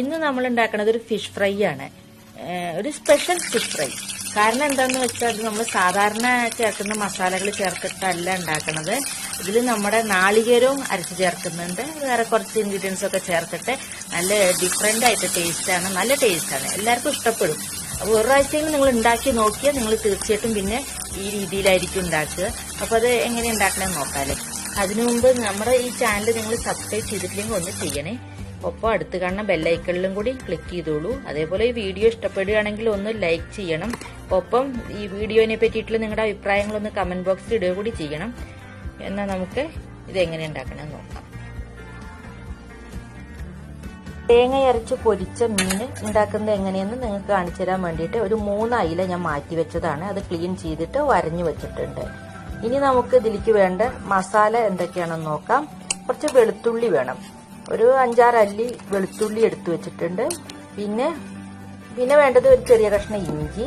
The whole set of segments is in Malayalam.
ഇന്ന് നമ്മൾ ഉണ്ടാക്കുന്നത് ഒരു ഫിഷ് ഫ്രൈ ആണ്. ഒരു സ്പെഷ്യൽ ഫിഷ് ഫ്രൈ കാരണം എന്താന്ന് വെച്ചാൽ നമ്മൾ സാധാരണ ചേർക്കുന്ന മസാലകൾ ചേർത്തിട്ടല്ല ഉണ്ടാക്കുന്നത് ഇതിൽ നമ്മുടെ നാളികേരവും അരച്ച് ചേർക്കുന്നുണ്ട്. വേറെ കുറച്ച് ഇൻഗ്രീഡിയൻസ് ഒക്കെ ചേർത്തിട്ട് നല്ല ഡിഫറെന്റ് ആയിട്ട് ടേസ്റ്റ് ആണ്. നല്ല ടേസ്റ്റ് ആണ്. എല്ലാവർക്കും ഇഷ്ടപ്പെടും. ഒരു പ്രാവശ്യമെങ്കിലും നിങ്ങൾ ഉണ്ടാക്കി നോക്കിയാൽ നിങ്ങൾ തീർച്ചയായിട്ടും പിന്നെ ഈ രീതിയിലായിരിക്കും ഉണ്ടാക്കുക. അപ്പോൾ അത് എങ്ങനെ ഉണ്ടാക്കണമെന്ന് നോക്കാമല്ലേ അതിനു മുമ്പ് നമ്മുടെ ഈ ചാനൽ നിങ്ങൾ സബ്സ്ക്രൈബ് ചെയ്തിട്ടില്ലെങ്കിൽ ഒന്ന് ചെയ്യണേ. ഒപ്പം അടുത്ത് കാണുന്ന ബെല്ലൈക്കണിലും കൂടി ക്ലിക്ക് ചെയ്തോളൂ. അതേപോലെ ഈ വീഡിയോ ഇഷ്ടപ്പെടുകയാണെങ്കിൽ ഒന്ന് ലൈക്ക് ചെയ്യണം. ഒപ്പം ഈ വീഡിയോനെ പറ്റിയിട്ടുള്ള നിങ്ങളുടെ അഭിപ്രായങ്ങളൊന്ന് കമന്റ് ബോക്സിൽ ഇടുക കൂടി ചെയ്യണം. എന്നാൽ നമുക്ക് ഇതെങ്ങനെ ഉണ്ടാക്കണം നോക്കാം. തേങ്ങ അരച്ച് പൊരിച്ച മീൻ ഉണ്ടാക്കുന്നത് എങ്ങനെയെന്ന് നിങ്ങൾക്ക് കാണിച്ചു തരാൻ വേണ്ടിയിട്ട് ഒരു മൂന്ന് അയില ഞാൻ മാറ്റി വെച്ചതാണ്. അത് ക്ലീൻ ചെയ്തിട്ട് വരഞ്ഞു വെച്ചിട്ടുണ്ട്. ഇനി നമുക്ക് ഇതിലേക്ക് വേണ്ട മസാല എന്തൊക്കെയാണെന്ന് നോക്കാം. കുറച്ച് വെളുത്തുള്ളി വേണം. ഒരു അഞ്ചാറ് അല്ലി വെളുത്തുള്ളി എടുത്തു വെച്ചിട്ടുണ്ട്. പിന്നെ പിന്നെ വേണ്ടത് ഒരു ചെറിയ കഷ്ണം ഇഞ്ചി.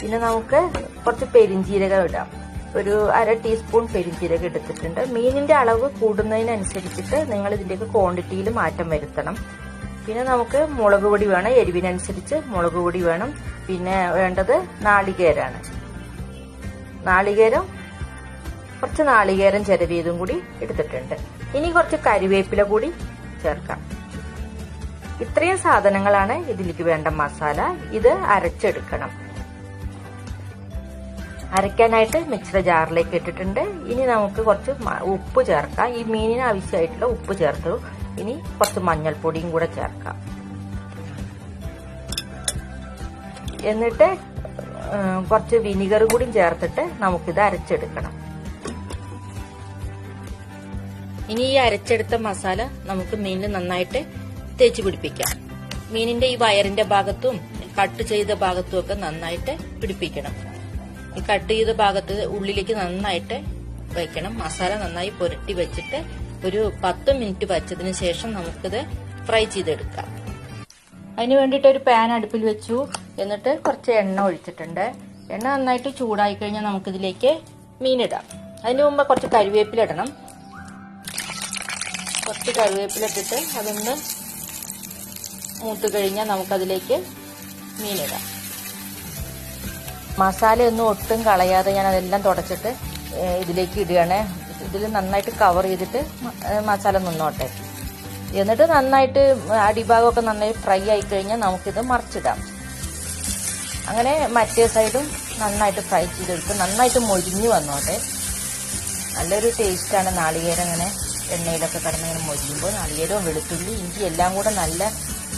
പിന്നെ നമുക്ക് കുറച്ച് പെരിഞ്ചീരകം ഇടാം. ഒരു അര ടീസ്പൂൺ പെരിഞ്ചീരകം എടുത്തിട്ടുണ്ട്. മീനിന്റെ അളവ് കൂടുന്നതിനനുസരിച്ചിട്ട് നിങ്ങൾ ഇതിന്റെയൊക്കെ ക്വാണ്ടിറ്റിയിൽ മാറ്റം വരുത്തണം. പിന്നെ നമുക്ക് മുളക് പൊടി വേണം. എരിവിനനുസരിച്ച് മുളക് പൊടി വേണം. പിന്നെ വേണ്ടത് നാളികേരാണ്. നാളികേരം കുറച്ച് നാളികേരം ചിരവിയതും കൂടി എടുത്തിട്ടുണ്ട്. ഇനി കുറച്ച് കരിവേപ്പില കൂടി ചേർക്കാം. ഇത്രയും സാധനങ്ങളാണ് ഇതിലേക്ക് വേണ്ട മസാല. ഇത് അരച്ചെടുക്കണം. അരയ്ക്കാനായിട്ട് മിക്സർ ജാറിലേക്ക് ഇട്ടിട്ടുണ്ട്. ഇനി നമുക്ക് കുറച്ച് ഉപ്പ് ചേർക്കാം. ഈ മീനിന് ആവശ്യമായിട്ടുള്ള ഉപ്പ് ചേർത്തു. ഇനി കുറച്ച് മഞ്ഞൾപ്പൊടിയും കൂടെ ചേർക്കാം. എന്നിട്ട് കുറച്ച് വിനിഗർ കൂടി ചേർത്തിട്ട് നമുക്കിത് അരച്ചെടുക്കണം. ഇനി ഈ അരച്ചെടുത്ത മസാല നമുക്ക് മീനിൽ നന്നായിട്ട് തേച്ച് പിടിപ്പിക്കാം. മീനിന്റെ ഈ വയറിന്റെ ഭാഗത്തും കട്ട് ചെയ്ത ഭാഗത്തും ഒക്കെ നന്നായിട്ട് പിടിപ്പിക്കണം. ഈ കട്ട് ചെയ്ത ഭാഗത്ത് ഉള്ളിലേക്ക് നന്നായിട്ട് വയ്ക്കണം മസാല നന്നായി പുരട്ടി വെച്ചിട്ട് ഒരു പത്ത് മിനിറ്റ് വച്ചതിന് ശേഷം നമുക്കിത് ഫ്രൈ ചെയ്തെടുക്കാം. അതിന് വേണ്ടിയിട്ട് ഒരു പാൻ അടുപ്പിൽ വെച്ചു. എന്നിട്ട് കുറച്ച് എണ്ണ ഒഴിച്ചിട്ടുണ്ട്. എണ്ണ നന്നായിട്ട് ചൂടായി കഴിഞ്ഞാൽ നമുക്കിതിലേക്ക് മീനിടാം. അതിന് മുമ്പ് കുറച്ച് കരിവേപ്പില ഇടണം. കുറച്ച് കറിവേപ്പില ഇട്ടിട്ട് അതൊന്ന് മൂത്ത് കഴിഞ്ഞാൽ നമുക്കതിലേക്ക് മീനിടാം. മസാലയൊന്നും ഒട്ടും കളയാതെ ഞാൻ അതെല്ലാം തുടച്ചിട്ട് ഇതിലേക്ക് ഇടുകയാണ്. ഇതിൽ നന്നായിട്ട് കവർ ചെയ്തിട്ട് മസാല നിന്നോട്ടെ. എന്നിട്ട് നന്നായിട്ട് അടിഭാഗമൊക്കെ നന്നായി ഫ്രൈ ആയി കഴിഞ്ഞാൽ നമുക്കിത് മറിച്ചിടാം. അങ്ങനെ മറ്റേ സൈഡും നന്നായിട്ട് ഫ്രൈ ചെയ്തെടുത്ത് നന്നായിട്ട് മൊരിഞ്ഞു വന്നോട്ടെ. നല്ലൊരു ടേസ്റ്റാണ് നാളികേരം ഇങ്ങനെ എണ്ണയിലൊക്കെ കിടന്ന് ഇങ്ങനെ മൊരിയുമ്പോൾ നാളികേരവും വെളുത്തുള്ളി ഇഞ്ചി എല്ലാം കൂടെ നല്ല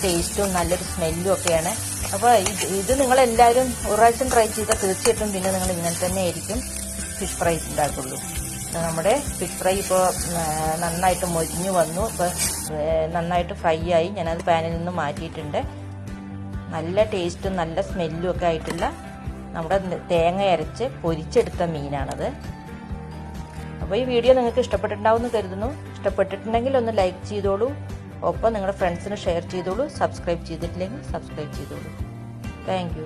ടേസ്റ്റും നല്ലൊരു സ്മെല്ലും ഒക്കെയാണ്. അപ്പോൾ ഇത് ഇത് നിങ്ങളെല്ലാവരും ഒരു പ്രാവശ്യം ട്രൈ ചെയ്താൽ തീർച്ചയായിട്ടും പിന്നെ നിങ്ങൾ ഇങ്ങനെ തന്നെ ആയിരിക്കും ഫിഷ് ഫ്രൈ ഉണ്ടാക്കുള്ളൂ. നമ്മുടെ ഫിഷ് ഫ്രൈ ഇപ്പോൾ നന്നായിട്ട് മൊരിഞ്ഞു വന്നു. ഇപ്പോൾ നന്നായിട്ട് ഫ്രൈ ആയി. ഞാനത് പാനിൽ നിന്ന് മാറ്റിയിട്ടുണ്ട്. നല്ല ടേസ്റ്റും നല്ല സ്മെല്ലും ഒക്കെ ആയിട്ടുള്ള നമ്മുടെ തേങ്ങ അരച്ച് പൊരിച്ചെടുത്ത മീനാണത്. അപ്പോൾ ഈ വീഡിയോ നിങ്ങൾക്ക് ഇഷ്ടപ്പെട്ടിട്ടുണ്ടാവും എന്ന് കരുതുന്നു. ഇഷ്ടപ്പെട്ടിട്ടുണ്ടെങ്കിൽ ഒന്ന് ലൈക്ക് ചെയ്തോളൂ. ഒപ്പം നിങ്ങളുടെ ഫ്രണ്ട്സിന് ഷെയർ ചെയ്തോളൂ. സബ്സ്ക്രൈബ് ചെയ്തിട്ടില്ലെങ്കിൽ സബ്സ്ക്രൈബ് ചെയ്തോളൂ. താങ്ക്